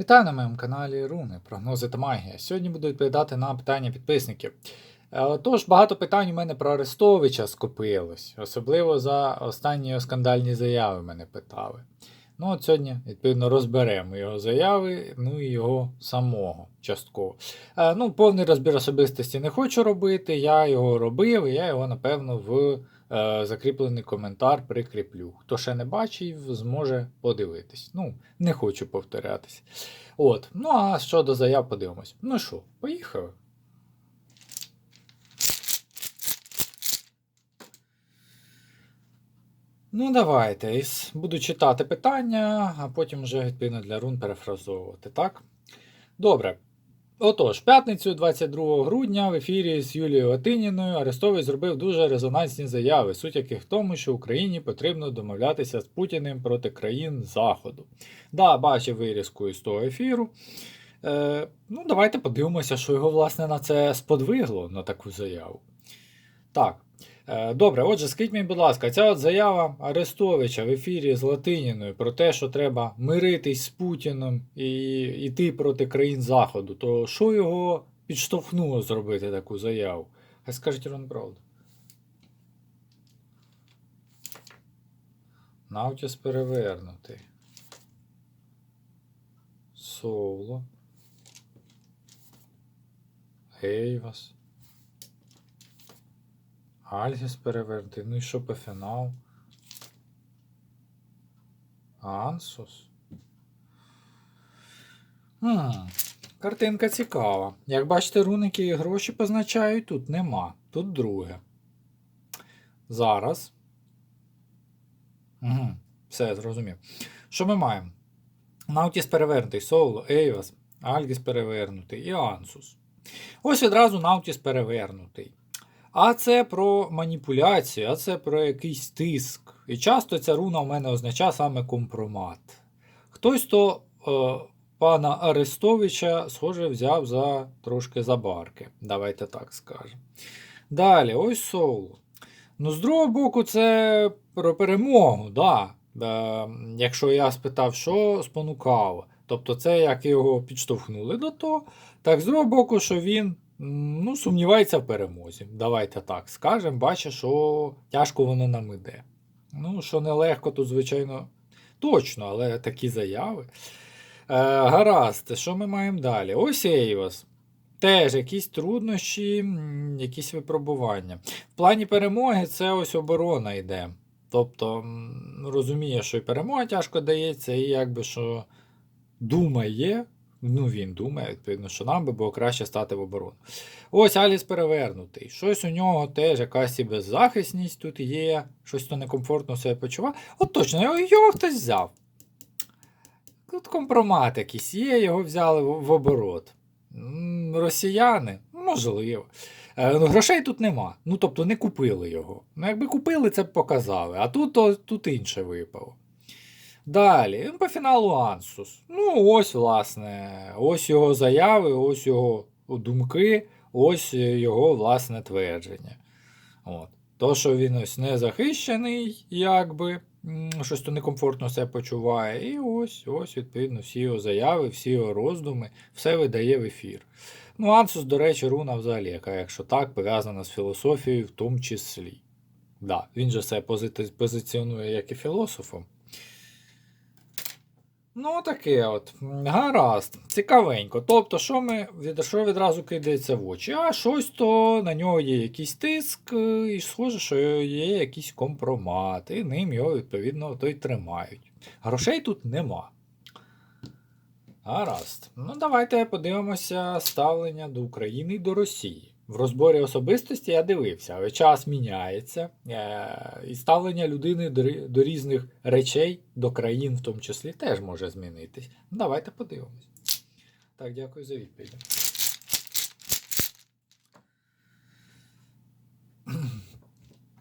Вітаю на моєму каналі Руни, прогнози та магія. Сьогодні буду відповідати на питання підписників. Е, Отож, багато питань у мене про Арестовича скопилось, особливо за останні скандальні заяви мене питали. Ну, от сьогодні, відповідно, розберемо його заяви, ну і його самого частково. Е, ну, повний розбір особистості не хочу робити, я його робив, і я його, напевно, в закріплений коментар прикріплю. Хто ще не бачив, зможе подивитись. Ну, не хочу повторятись. От. Ну, а щодо заяв, подивимось. Ну що, поїхали. Ну, давайте. Буду читати питання, а потім вже відповідно для рун перефразовувати, так? Добре. Отож, п'ятницю 22 грудня в ефірі з Юлією Латиніною Арестович зробив дуже резонансні заяви, суть яких в тому, що Україні потрібно домовлятися з Путіним проти країн Заходу. Да, бачив вирізку із того ефіру. Е, ну, давайте подивимося, що його, власне, на це сподвигло на таку заяву. Так. Е, Добре, отже, скажіть мені, будь ласка, ця от заява Арестовича в ефірі з Латиніною про те, що треба миритись з Путіним і йти проти країн Заходу, то що його підштовхнуло зробити таку заяву? Хай скажіть вам правду. Навтіс перевернутий. Соло. Гейвас. Альгіс перевернутий. Ну і що по фінал? Ансус. Хм, картинка цікава. Як бачите, руники і гроші позначають, тут нема. Тут друге. Зараз. Угу, все, зрозумів. Що ми маємо? Наутіс перевернутий, Соло, Ейвас, Альгіс перевернутий і Ансус. Ось відразу Наутіс перевернутий. А це про маніпуляцію, а це про якийсь тиск. І часто ця руна у мене означає саме компромат. Хтось то е, пана Арестовича, схоже, взяв за трошки за барки. Давайте так скажемо. Далі, ось соло. Ну, з другого боку, це про перемогу, да. Е, якщо я спитав, що спонукало. Тобто, це як його підштовхнули до того. Так, з другого боку, що він ну, сумнівається в перемозі. Давайте так скажемо, бачить, що тяжко воно нам іде. Ну, що нелегко, тут, звичайно, точно, але такі заяви. Е, гаразд, що ми маємо далі? Ось Ейвас. Теж якісь труднощі, якісь випробування. В плані перемоги це ось оборона йде. Тобто розуміє, що і перемога тяжко дається, і якби що думає, ну він думає, відповідно, що нам би було краще стати в оборону. Ось Аліс перевернутий. Щось у нього теж якась і беззахисність тут є, щось то некомфортно себе почуває. От точно, його, хтось взяв. Тут компромат якийсь є, його взяли в, в оборот. Росіяни? Можливо. Е, ну, грошей тут нема. Ну, тобто не купили його. Ну, якби купили, це б показали. А тут, то, тут інше випало. Далі, по фіналу Ансус. Ну, ось, власне, ось його заяви, ось його думки, ось його власне твердження. От. То, що він ось не захищений, якби, щось то некомфортно себе почуває. І ось, ось, відповідно, всі його заяви, всі його роздуми, все видає в ефір. Ну, Ансус, до речі, руна взагалі, яка, якщо так, пов'язана з філософією в тому числі. Да, він же себе позиціонує як і філософом. Ну, таке от. Гаразд, цікавенько. Тобто, що ми що відразу кидається в очі? А щось то на нього є якийсь тиск, е, і схоже, що є якийсь компромат, і ним його, відповідно, то й тримають. Грошей тут нема. Гаразд. Ну, давайте подивимося ставлення до України і до Росії. В розборі особистості я дивився, але час міняється, е, і ставлення людини до, різних речей, до країн в тому числі, теж може змінитись. Ну, Давайте подивимось. Так, дякую за відповідь.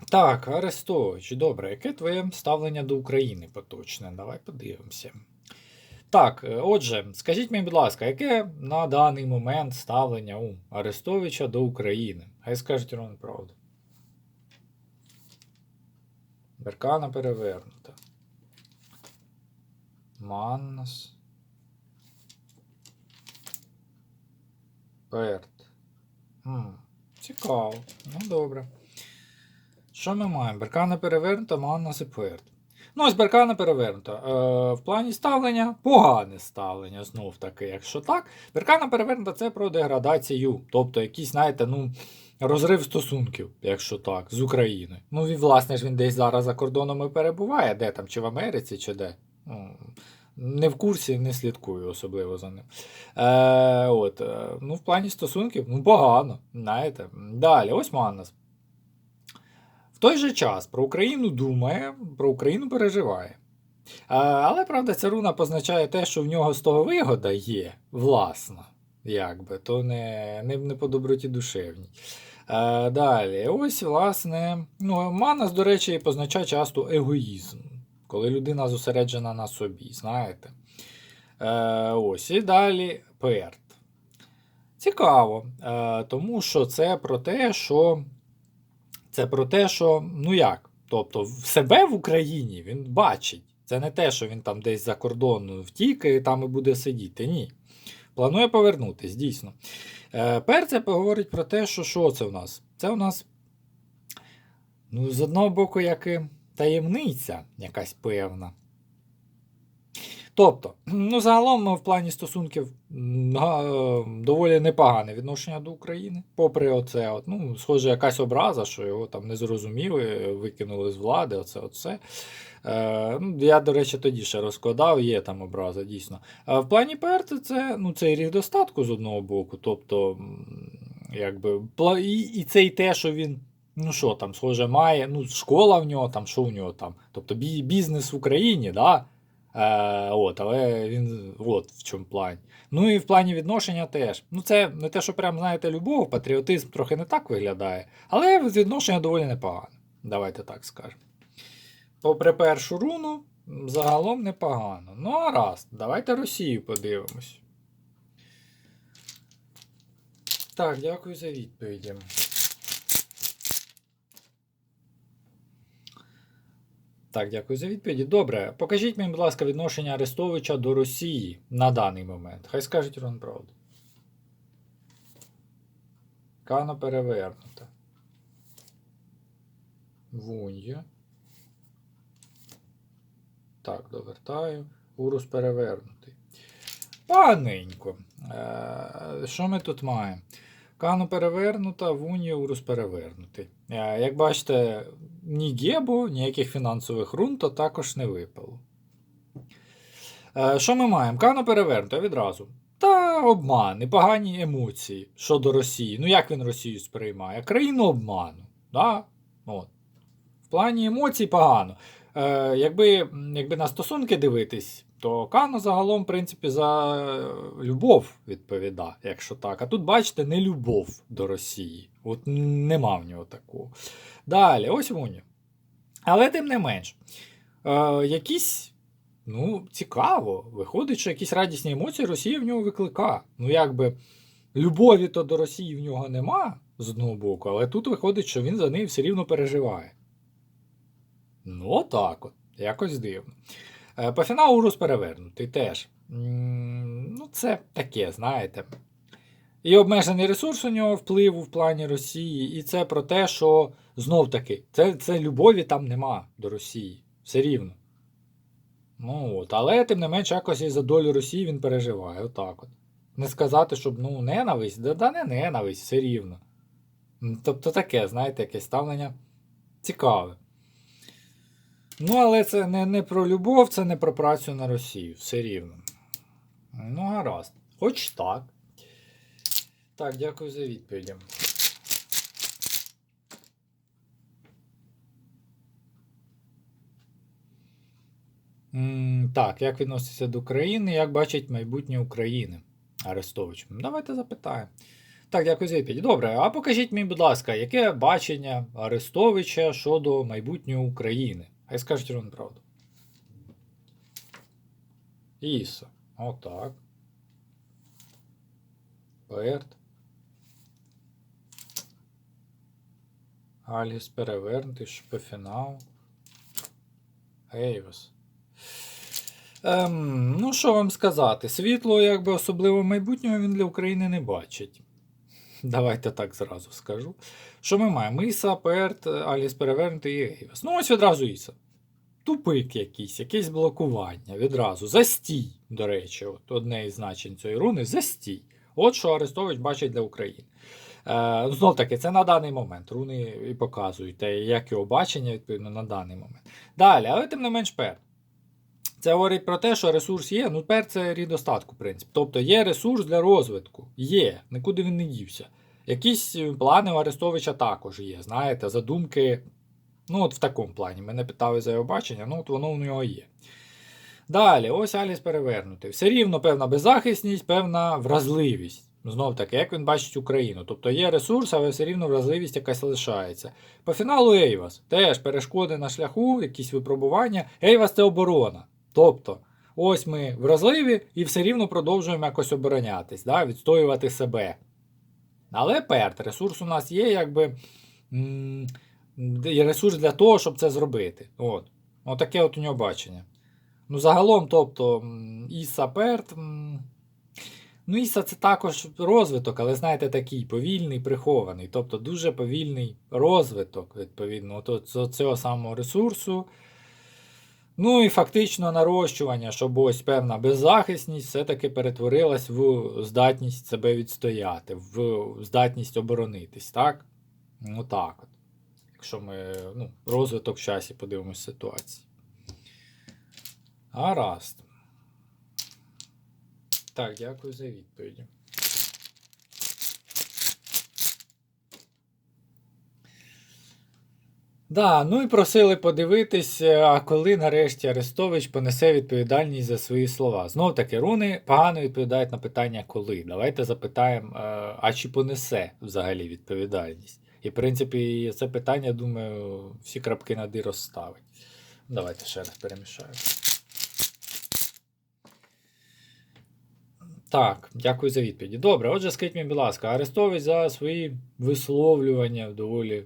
Так, Арестович, добре, яке твоє ставлення до України поточне? Давай подивимося. Так, е, отже, скажіть мені, будь ласка, яке на даний момент ставлення у Арестовича до України? Хай скажуть Роман правду. Беркана перевернута. Маннас. Перт. М, Цікаво. Ну, добре. Що ми маємо? Беркана перевернута, Маннас і Перт. Ну, ось Беркана перевернута. Е, в плані ставлення погане ставлення, знов таки, якщо так. Беркана перевернута це про деградацію. Тобто якийсь, знаєте, ну, розрив стосунків, якщо так, з Україною. Ну, і, власне ж, він десь зараз за кордоном і перебуває, де там, чи в Америці, чи де. Ну, не в курсі, не слідкую особливо за ним. Е, от, е, ну, в плані стосунків, ну, погано, знаєте. Далі, ось Маннас. Той же час про Україну думає, про Україну переживає. Але, правда, ця руна позначає те, що в нього з того вигода є, власна, якби, то не, не, не по доброті душевній. Е, далі, ось, власне, ну, Манас, до речі, позначає часто егоїзм, коли людина зосереджена на собі, знаєте. Е, ось, і далі Перт. Цікаво, е, тому що це про те, що це про те, що ну як? Тобто, в себе в Україні він бачить. Це не те, що він там десь за кордон втік і там і буде сидіти. Ні. Планує повернутись, дійсно. Е, Перце поговорить про те, що що це в нас? Це у нас, ну, з одного боку, як і таємниця якась певна. Тобто, ну, загалом в плані стосунків е, доволі непогане відношення до України, попри оце, от, ну, схоже, якась образа, що його там не зрозуміли, викинули з влади, оце, оце. Е, ну, я, до речі, тоді ще розкладав, є там образа, дійсно. А в плані ПР це ну, цей рік достатку з одного боку, тобто, якби, і, і це і те, що він. Ну що там, схоже, має, ну, школа в нього, там, що в нього там. Тобто бізнес в Україні, да? Е, от, але він от в чому плані. Ну і в плані відношення теж. Ну, це не те, що прям, знаєте, любов, патріотизм трохи не так виглядає, але відношення доволі непогане. Давайте так скажемо. Попри першу руну, загалом непогано. Ну, а раз, давайте Росію подивимось. Так, дякую за відповіді. Так, дякую за відповіді. Добре, покажіть мені, будь ласка, відношення Арестовича до Росії на даний момент. Хай скажуть Рон правду. Кано перевернута. Вунья. Так, довертаю. Урус перевернутий. Паненько. Е, що ми тут маємо? Кану перевернута, Вунья, Урус перевернутий. Е, як бачите, ні Гебо, ніяких фінансових рун то також не випало. Е, що ми маємо? Кану перевернута відразу. Та обман і погані емоції щодо Росії. Ну як він Росію сприймає? Країну обману. Да? От. В плані емоцій погано. Е, якби, якби на стосунки дивитись, то Кано загалом, в принципі, за любов відповідає, якщо так. А тут, бачите, не любов до Росії. От нема в нього такого. Далі, ось Вуня. Але тим не менш, е, якісь, ну, цікаво, виходить, що якісь радісні емоції Росія в нього викликає. Ну, якби любові то до Росії в нього нема з одного боку, але тут виходить, що він за неї все рівно переживає. Ну, отак от. Якось дивно. Е, По фіналу Урус перевернутий теж. Ну, це таке, знаєте. І обмежений ресурс у нього впливу в плані Росії, і це про те, що знов таки, це, це любові там нема до Росії. Все рівно. Ну от, але тим не менш, якось і за долю Росії він переживає. Отак от. Не сказати, щоб ну, ненависть, да, да не ненависть, все рівно. Тобто таке, знаєте, якесь ставлення цікаве. Ну, але це не, не про любов, це не про працю на Росію, все рівно. Ну, гаразд. Хоч так. Так, дякую за відповіді. Так, як відноситься до країни, як бачить майбутнє України Арестович? Давайте запитаємо. Так, дякую за відповідь. Добре, а покажіть мені, будь ласка, яке бачення Арестовича щодо майбутнього України? Хай скажуть Іван правду. Іса. Отак. Перт. Альгіс перевернутий, шпифінал. Ейвес. Ем, ну, що вам сказати? Світло, якби особливо майбутнього він для України не бачить. Давайте так зразу скажу. Що ми маємо? Іса, Перт, Аліс перевернутий і Ейвас. Ну, ось відразу Іса. Тупик якийсь, якесь блокування відразу. Застій, до речі, от одне із значень цієї руни застій. От що Арестович бачить для України. Е, знов таки, це на даний момент. Руни і показують, те, як його бачення, відповідно, на даний момент. Далі, але тим не менш пер. Це говорить про те, що ресурс є. Ну, пер це рід достатку, в принципі. Тобто є ресурс для розвитку. Є, нікуди він не дівся. Якісь плани у Арестовича також є. Знаєте, задумки. Ну, от в такому плані. Мене питали за його бачення, ну от воно у нього є. Далі, ось Аліс перевернутий. Все рівно певна беззахисність, певна вразливість. Знов таки, як він бачить Україну. Тобто є ресурс, але все рівно вразливість якась лишається. По фіналу Ейвас теж перешкоди на шляху, якісь випробування. Ейвас це оборона. Тобто, ось ми вразливі і все рівно продовжуємо якось оборонятись, да, відстоювати себе. Але перт, ресурс у нас є, якби ресурс для того, щоб це зробити. От. Отаке от у нього бачення. Ну, загалом, тобто, Іса Перт. Ну, Іса це також розвиток, але знаєте, такий повільний, прихований. Тобто дуже повільний розвиток, відповідно, от цього самого ресурсу. Ну і фактично нарощування, щоб ось певна беззахисність все-таки перетворилась в здатність себе відстояти, в здатність оборонитись, так? Ну так от. Якщо ми ну, розвиток в часі подивимось ситуації. Гаразд. Так, дякую за відповіді. Да, ну і просили подивитись, а коли нарешті Арестович понесе відповідальність за свої слова. Знов таки, руни погано відповідають на питання коли. Давайте запитаємо, е, а чи понесе взагалі відповідальність? І, в принципі, це питання, думаю, всі крапки над «і» розставить. Давайте ще раз перемішаю. Так, дякую за відповіді. Добре, отже, скажіть мені, будь ласка, Арестович за свої висловлювання доволі.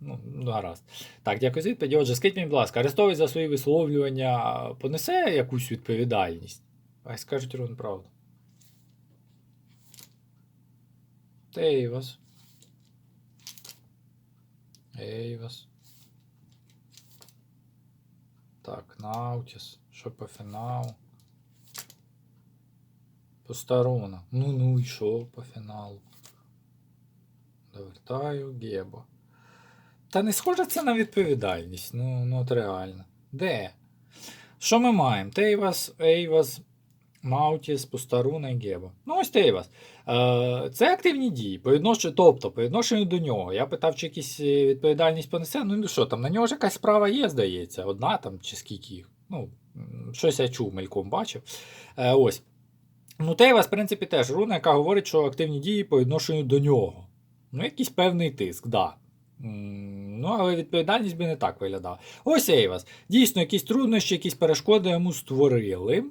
Ну, ну, гаразд. Так, дякую за відповіді. Отже, скажіть мені, будь ласка, Арестович за свої висловлювання понесе якусь відповідальність? Ай, скажуть ровно правду. Ейвас. Ейвас. Так, Наутіс. Що по фіналу? Постарона. Ну ну і що по фіналу? Довертаю Гебо. Та не схоже це на відповідальність. Ну, ну от реально. Де? Що ми маємо? Тейвас, Ейвас, Маутіс, Постаруна і Гебо. Ну, ось Тейвас. Е, це активні дії. По відношенню, тобто, по відношенню до нього. Я питав, чи якісь е, відповідальність понесе. Ну, ну що там, на нього ж якась справа є, здається. Одна там чи скільки їх. Ну, щось я чув, мельком бачив. Е, ось. Ну, Тейвас, в принципі, теж руна, яка говорить, що активні дії по відношенню до нього. Ну, якийсь певний тиск, да. Ну, але відповідальність би не так виглядала. Ось Ейвас. Дійсно, якісь труднощі, якісь перешкоди йому створили.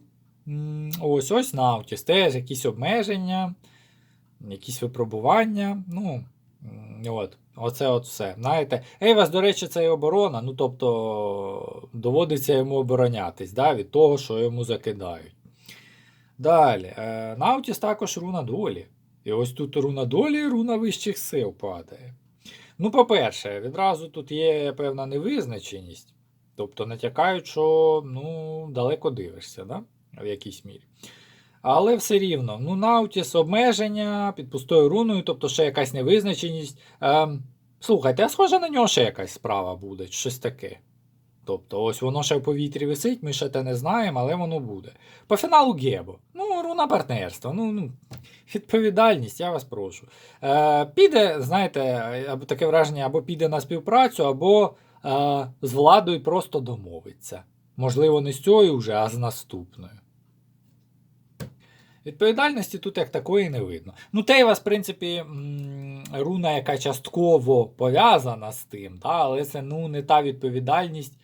Ось ось Наутіс. Теж якісь обмеження, якісь випробування. Ну, от. Оце от все. Знаєте, Ейвас, до речі, це і оборона. Ну, тобто, доводиться йому оборонятись да, від того, що йому закидають. Далі. Е, Наутіс також руна долі. І ось тут руна долі і руна вищих сил падає. Ну, по-перше, відразу тут є певна невизначеність. Тобто натякають, що ну, далеко дивишся, да? В якійсь мірі. Але все рівно, ну, Наутіс обмеження під пустою руною, тобто ще якась невизначеність. Ем, слухайте, а схоже на нього ще якась справа буде, щось таке. Тобто, ось воно ще в повітрі висить, ми ще те не знаємо, але воно буде. По фіналу Гебо. Ну, руна партнерства. Ну, ну, відповідальність, я вас прошу. Е, піде, знаєте, таке враження, або піде на співпрацю, або е, з владою просто домовиться. Можливо, не з цією вже, а з наступною. Відповідальності тут як такої не видно. Ну, Тейвас, в принципі, руна, яка частково пов'язана з тим, та, але це ну, не та відповідальність.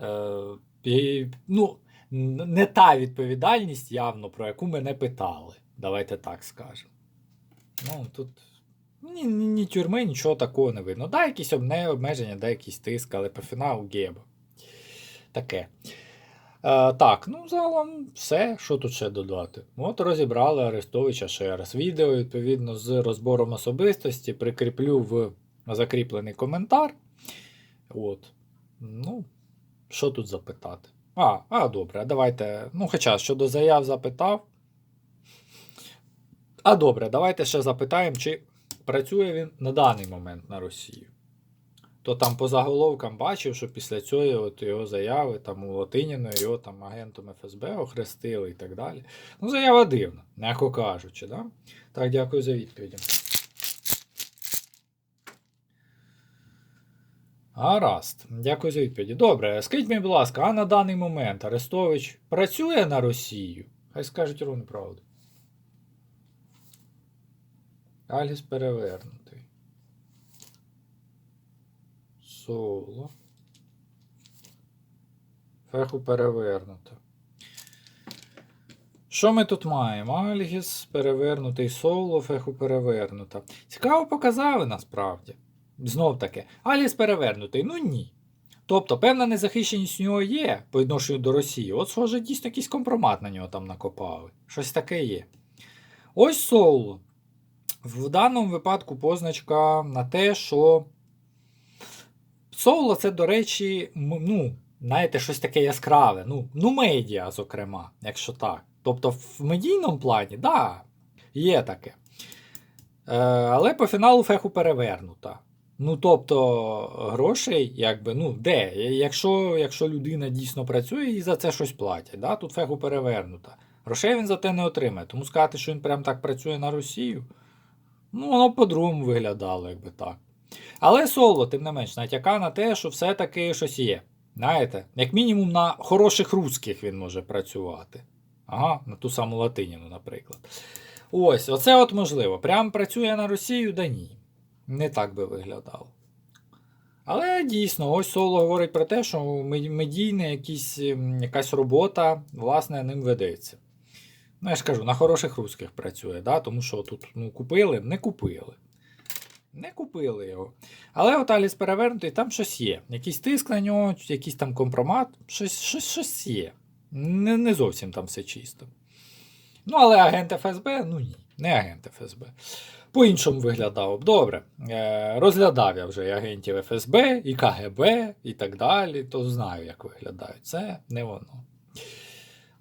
Е, ну, не та відповідальність явно, про яку мене питали. Давайте так скажемо. Ну, тут ні, ні, ні тюрми, нічого такого не видно. Да, якісь обмеження, да, якийсь тиск, але по фіналу гебо. Таке. Е, так, ну загалом все, що тут ще додати. От розібрали Арестовича ще раз. Відео, відповідно, з розбором особистості прикріплю в закріплений коментар. От. Ну, що тут запитати? А, а, добре, давайте. Ну, хоча щодо заяв запитав. А добре, давайте ще запитаємо, чи працює він на даний момент на Росію. То там по заголовкам бачив, що після цього от його заяви там у Латиніно його там агентом ФСБ охрестили і так далі. Ну, заява дивна, м'яко кажучи, да? Так, дякую за відповіді. Гаразд, дякую за відповіді. Добре, скажіть мені, будь ласка, а на даний момент Арестович працює на Росію? Хай скажуть ровно правду. Альгіс перевернутий. Соло. Феху перевернуто. Що ми тут маємо? Альгіс перевернутий соло, феху перевернута. Цікаво показали насправді. Знов таки, Альгіс перевернутий. Ну ні. Тобто, певна незахищеність у нього є по відношенню до Росії. От, схоже, дійсно якийсь компромат на нього там накопали. Щось таке є. Ось соло. В даному випадку позначка на те, що соло це, до речі, ну, знаєте, щось таке яскраве. Ну, ну, медіа, зокрема, якщо так. Тобто, в медійному плані, да, є таке. Е, але по фіналу феху перевернута. Ну, тобто, грошей, якби, ну, де? Якщо, якщо людина дійсно працює і за це щось платять, да? тут феху перевернута. Грошей він за те не отримає. Тому сказати, що він прям так працює на Росію, ну, воно по-другому виглядало, якби так. Але соло, тим не менш, натяка на те, що все-таки щось є. Знаєте, як мінімум на хороших русських він може працювати. Ага, на ту саму латиніну, наприклад. Ось, оце от можливо. Прям працює на Росію, да ні. Не так би виглядало. Але дійсно, ось Соло говорить про те, що медійна ем, якась робота, власне, ним ведеться. Ну, я ж кажу, на хороших русських працює, да? тому що тут ну, купили, не купили. Не купили його. Але от Аліс перевернутий, там щось є. Якийсь тиск на нього, якийсь там компромат, щось, щось, щось є. Не, не зовсім там все чисто. Ну, але агент ФСБ, ну ні, не агент ФСБ. По-іншому виглядав. Добре. Е, розглядав я вже і агентів ФСБ, і КГБ, і так далі, то знаю, як виглядають. Це не воно.